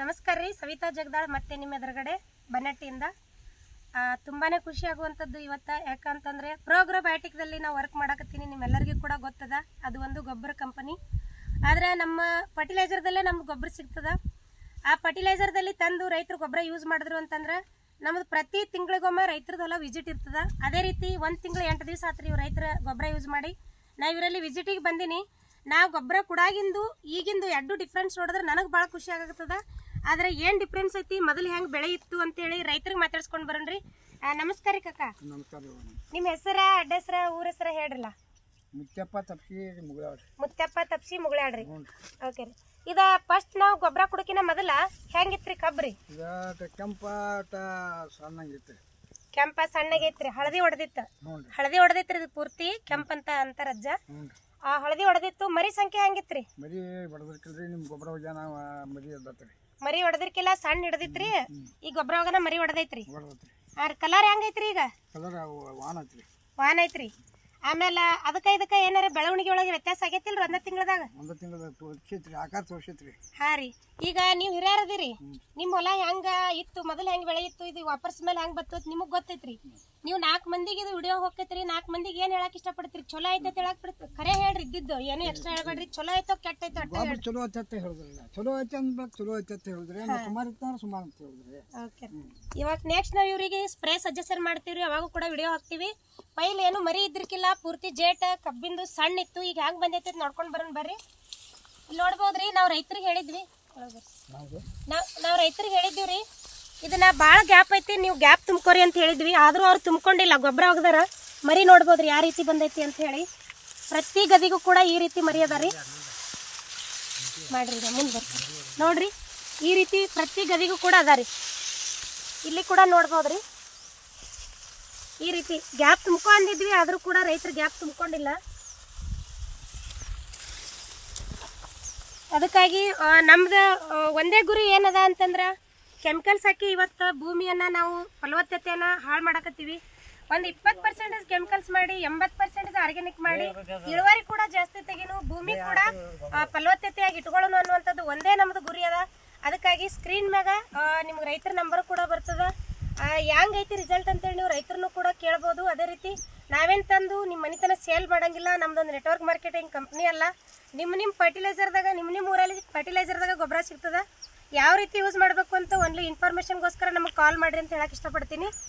ನಮಸ್ಕಾರ ರೀ. ಸವಿತಾ ಜಗದಾಳ್ ಮತ್ತೆ ನಿಮ್ಮ ಎದುರುಗಡೆ ಬನ್ನಟ್ಟಿಯಿಂದ. ತುಂಬಾ ಖುಷಿ ಆಗುವಂಥದ್ದು ಇವತ್ತ. ಯಾಕಂತಂದ್ರೆ ಪ್ರೋಗ್ರೋಬಯೋಟಿಕ್ದಲ್ಲಿ ನಾವು ವರ್ಕ್ ಮಾಡಕತ್ತೀನಿ. ನಿಮ್ಮೆಲ್ಲರಿಗೂ ಕೂಡ ಗೊತ್ತದ. ಅದು ಒಂದು ಗೊಬ್ಬರ ಕಂಪನಿ ಆದ್ರೆ ನಮ್ಮ ಫರ್ಟಿಲೈಸರ್ದಲ್ಲೇ ನಮ್ಗೆ ಗೊಬ್ಬರ ಸಿಗ್ತದ. ಆ ಫರ್ಟಿಲೈಸರ್ದಲ್ಲಿ ತಂದು ರೈತರು ಗೊಬ್ಬರ ಯೂಸ್ ಮಾಡಿದ್ರು ಅಂತಂದ್ರೆ ನಮ್ದು ಪ್ರತಿ ತಿಂಗಳಿಗೊಮ್ಮೆ ರೈತರದ್ದು ಹೊಲ ವಿಸಿಟ್ ಇರ್ತದ. ಅದೇ ರೀತಿ ಒಂದು ತಿಂಗಳು ಎಂಟು ದಿವಸ ಆತ್ರಿ ಇವ್ರು ರೈತರ ಗೊಬ್ಬರ ಯೂಸ್ ಮಾಡಿ. ನಾ ಇವರಲ್ಲಿ ವಿಸಿಟಿಗೆ ಬಂದೀನಿ. ನಾವು ಗೊಬ್ಬರ ಕುಡಾಗಿಂದು ಈಗಿಂದು ಎರಡು ಡಿಫ್ರೆನ್ಸ್ ನೋಡಿದ್ರೆ ನನಗೆ ಭಾಳ ಖುಷಿ ಆಗತ್ತದ. ಆದ್ರೆ ಏನ್ ಡಿಫ್ರೆನ್ಸ್ ಐತಿ? ಮೊದಲು ಹೆಂಗೆ ಬೆಳೆ ಇತ್ತು ಅಂತೇಳಿ ರೈತರಿಗೆ ಮಾತಾಡ್ಸ್ಕೊಂಡ್ ಬರೋಣ್ರಿ. ನಮಸ್ಕಾರ ರೀ ಕಕ್ಕ ನಮಸ್ಕಾರ ನಿಮ್ಮ ಹೆಸರ ಅಡ್ಡ ಹೆಸರ ಊರ ಹೆಸರ ಹೇಳ್ರಲ್ಲ? ಮುತ್ಯಪ್ಪ ತಪ್ಸಿ ಮುಗಿದವ್ರಿ ಮುತ್ತಪ್ಪ ತಪ್ಸಿ ಮುಗಳಾಡ್ರಿ ಓಕೆ ರೀ. ಇದ ಫಸ್ಟ್ ನಾವು ಗೊಬ್ಬರ ಕುಡಕಿನ ಮೊದಲ ಹೆಂಗಿತ್ರಿ ಕಬ್ರಿ? ಇದು ಕೆಂಪ ಸಣ್ಣಂಗಿತ್ತು ಕೆಂಪ ಸಣ್ಣಗೈತ್ರಿ ಹಳದಿ ಹೊಡೆದಿತ್ತು. ಹಳದಿ ಹೊಡೆದಿತ್ರಿ ಇದು ಪೂರ್ತಿ ಕೆಂಪಂತ ಅಂತಾರಜ್ಜ ಆ ಹಳದಿ ಹೊಡೆದಿತ್ತು ಮರಿ ಸಂಖ್ಯೆ ಹೆಂಗಿತ್ರಿ? ಮರಿ ಹೊಡೆದಿರ್ಕಿಲ್ರಿ ನಿಮ್ ಗೊಬ್ಬರ ಹೋಗ್ಯಾನ ಮರಿ ಎದ್ದತ್ರಿ ಮರಿ ಹೊಡೆದಿರ್ಕಿಲ್ಲ ಸಣ್ಣ ಹಿಡ್ದಿತ್ರಿ? ಈ ಗೊಬ್ಬರ ಹೋಗನ ಮರಿ ಹೊಡೆದೈತ್ರಿ? ಬಡದತ್ರಿ ಆ ಕಲರ್ ಹೆಂಗೈತ್ರಿ ಈಗ? ಕಲರ್ ವಾನ್ ಐತ್ರಿ. ವಾನ್ ಐತ್ರಿ. ಆಮೇಲೆ ಅದಕ್ಕ ಇದಕ್ಕ ಏನಾರ ಬೆಳವಣಿಗೆ ಒಳಗೆ ವ್ಯತ್ಯಾಸ ಆಗೈತಿಲ್ರಿ ಒಂದ ತಿಂಗಳದಾಗ? ಒಂದು ತಿಂಗಳದಾಗ ತೋರ್ಸೈತ್ರಿ ಆಕಾರ ತೋರ್ಸೈತ್ರಿ. ಹಾ ರೀ. ಈಗ ನೀವು ಹಿರಿಯರದಿರಿ ನಿಮ್ಮ ಹೊಲ ಹೆಂಗ ಇತ್ತು ಮೊದಲು ಹೆಂಗ್ ಬೆಳೆ ಇತ್ತು ಇದು ವಾಪಸ್ ಮೇಲೆ ಹೆಂಗ್ ಬತ್ತು ನಿಮಗ್ ಗೊತ್ತೈತ್ರಿ. ನೀವು ನಾಲ್ಕು ಮಂದಿಗೆ ಇದು ವಿಡಿಯೋ ಹೋಗ್ತೈತ್ರಿ ನಾಲ್ಕು ಮಂದಿಗೆ ಏನ್ ಹೇಳಕ್ ಇಷ್ಟಪಡ್ತೀರಿ? ಚಲೋ ಐತೆ ಹೇಳಕ್ ಬಿಡ್ತೀರಿ ಖರೆ ಇದ್ದಿದ್ದು ಏನು ಎಕ್ಸ್ಟ್ರಾ ಹೇಳ್ಬೇಡ್ರಿ ಚಲೋ ಐತೋ ಕೆಟ್ಟ ಐತೋ ಅಟ್ಟ ಚಲೋ ಐತೆ ಹೇಳಿದ್ರಲ್ಲ. ಚಲೋ ಐತೆ ಅಂದ್ಬೇಕು ಚಲೋ ಐತೆ ಅಂತ ಹೇಳಿದ್ರಿ ಸುಮಾರು ಇತ್ತು ಸುಮಾರು ಅಂತ ಹೇಳಿದ್ರಿ. ಓಕೆ ಇವಾಗ ನೆಕ್ಸ್ಟ್ ನಾವು ಇವರಿಗೆ ಸ್ಪ್ರೇ ಸಜೆಷನ್ ಮಾಡ್ತೀವಿ ಅವಾಗ ಕೂಡ ವಿಡಿಯೋ ಹಾಕ್ತೀವಿ. ಪೈಲ್ ಏನು ಮರಿ ಇದ್ರಕ್ಕಿಲ್ಲ ಪೂರ್ತಿ ಜೇಟ ಕಬ್ಬಿಂದು ಸಣ್ಣ ಇತ್ತು ಈಗ ಹೆಂಗ್ ಬಂದೈತೆ ನೋಡ್ಕೊಂಡು ಬರೋಣ ಬರ್ರಿ. ಇಲ್ಲಿ ನೋಡ್ಬೋದ್ರಿ ನಾವು ರೈತರಿಗೆ ಹೇಳಿದ್ವಿ. ನಾವು ನಾವು ಹೌದು ನಾವ್ ನಾವ್ ರೈತರಿಗೆ ಹೇಳಿದ್ವಿ ರೀ ಇದನ್ನ ಭಾಳ ಗ್ಯಾಪ್ ಐತಿ ನೀವು ಗ್ಯಾಪ್ ತುಂಬ್ಕೋರಿ ಅಂತ ಹೇಳಿದ್ವಿ. ಆದರೂ ಅವ್ರು ತುಂಬ್ಕೊಂಡಿಲ್ಲ ಗೊಬ್ಬರ ಹೋಗದಾರ ಮರಿ ನೋಡ್ಬೋದ್ರಿ ಯಾವ ರೀತಿ ಬಂದೈತಿ ಅಂತ ಹೇಳಿ. ಪ್ರತಿ ಗದಿಗೂ ಕೂಡ ಈ ರೀತಿ ಮರಿ ಅದ ರೀ? ಮಾಡ್ರಿ ಮುಂದೆ ಬರ್ತೀವಿ ನೋಡ್ರಿ, ಈ ರೀತಿ ಪ್ರತಿ ಗದಿಗೂ ಕೂಡ ಅದ ರೀ. ಇಲ್ಲಿ ಕೂಡ ನೋಡ್ಬೋದ್ರಿ. ಈ ರೀತಿ ಗ್ಯಾಪ್ ತುಂಬ್ಕೊಂಡಿದ್ವಿ, ಆದರೂ ಕೂಡ ರೈತರು ಗ್ಯಾಪ್ ತುಂಬ್ಕೊಂಡಿಲ್ಲ. ಅದಕ್ಕಾಗಿ ನಮ್ದು ಒಂದೇ ಗುರಿ ಏನದ ಅಂತಂದ್ರೆ, ಕೆಮಿಕಲ್ಸ್ ಹಾಕಿ ಇವತ್ತು ಭೂಮಿಯನ್ನು ನಾವು ಫಲವತ್ತತೆಯನ್ನು ಹಾಳು ಮಾಡಕತ್ತೀವಿ. ಒಂದು ಇಪ್ಪತ್ ಪರ್ಸೆಂಟೇಜ್ ಕೆಮಿಕಲ್ಸ್ ಮಾಡಿ ಎಂಬತ್ ಪರ್ಸೆಂಟ್ ಆರ್ಗ್ಯಾನಿಕ್ ಮಾಡಿ, ಇಳುವರಿ ಕೂಡ ಜಾಸ್ತಿ ತೆಗಿನು, ಭೂಮಿ ಕೂಡ ಫಲವತ್ತತೆಯಾಗಿ ಇಟ್ಕೊಳ್ಳೋಣ ಅನ್ನುವಂಥದ್ದು ಒಂದೇ ನಮ್ದು ಗುರಿ ಅದ. ಅದಕ್ಕಾಗಿ ಸ್ಕ್ರೀನ್ ಮ್ಯಾಗ ನಿಮ್ಗೆ ರೈತರ ನಂಬರ್ ಕೂಡ ಬರ್ತದ. ಯಾಂಗ್ ಐತಿ ರಿಸಲ್ಟ್ ಅಂತೇಳಿ ನೀವು ರೈತರನ್ನು ಕೂಡ ಕೇಳ್ಬೋದು. ಅದೇ ರೀತಿ ನಾವೇನು ತಂದು ನಿಮ್ಮ ಮನೆತನ ಸೇಲ್ ಮಾಡಂಗಿಲ್ಲ, ನಮ್ದೊಂದು ನೆಟ್ವರ್ಕ್ ಮಾರ್ಕೆಟಿಂಗ್ ಕಂಪ್ನಿ ಅಲ್ಲ. ನಿಮ್ಮ ನಿಮ್ಮ ಫರ್ಟಿಲೈಸರ್ದಾಗ ನಿಮ್ಮ ನಿಮ್ಮ ಊರಲ್ಲಿ ಫರ್ಟಿಲೈಸರ್ದಾಗ ಗೊಬ್ಬರ ಸಿಗ್ತದೆ. ಯಾವ ರೀತಿ ಯೂಸ್ ಮಾಡಬೇಕು ಅಂತ ಒಂದು ಇನ್ಫಾರ್ಮೇಷನ್ಗೋಸ್ಕರ ನಮಗೆ ಕಾಲ್ ಮಾಡಿರಿ ಅಂತ ಹೇಳಕ್ಕೆ ಇಷ್ಟಪಡ್ತೀನಿ.